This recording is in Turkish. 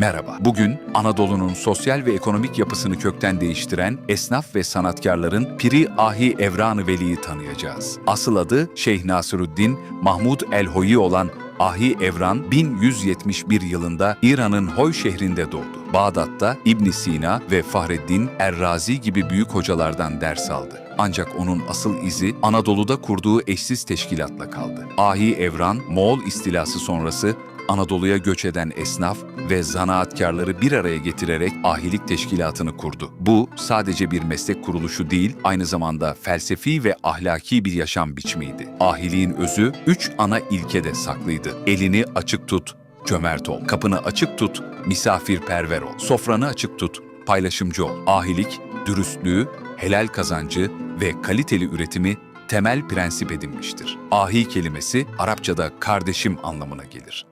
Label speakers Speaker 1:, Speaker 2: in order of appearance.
Speaker 1: Merhaba. Bugün Anadolu'nun sosyal ve ekonomik yapısını kökten değiştiren esnaf ve sanatkarların Piri Ahi Evran-ı Veli'yi tanıyacağız. Asıl adı Şeyh Nasruddin Mahmud el-Hoyi olan Ahi Evran 1171 yılında İran'ın Hoy şehrinde doğdu. Bağdat'ta İbn Sina ve Fahreddin Errazi gibi büyük hocalardan ders aldı. Ancak onun asıl izi Anadolu'da kurduğu eşsiz teşkilatla kaldı. Ahi Evran, Moğol istilası sonrası Anadolu'ya göç eden esnaf ve zanaatkarları bir araya getirerek ahilik teşkilatını kurdu. Bu sadece bir meslek kuruluşu değil, aynı zamanda felsefi ve ahlaki bir yaşam biçimiydi. Ahiliğin özü üç ana ilkede saklıydı. Elini açık tut, cömert ol. Kapını açık tut, misafirperver ol. Sofranı açık tut, paylaşımcı ol. Ahilik, dürüstlüğü, helal kazancı ve kaliteli üretimi temel prensip edinmiştir. Ahi kelimesi Arapçada kardeşim anlamına gelir.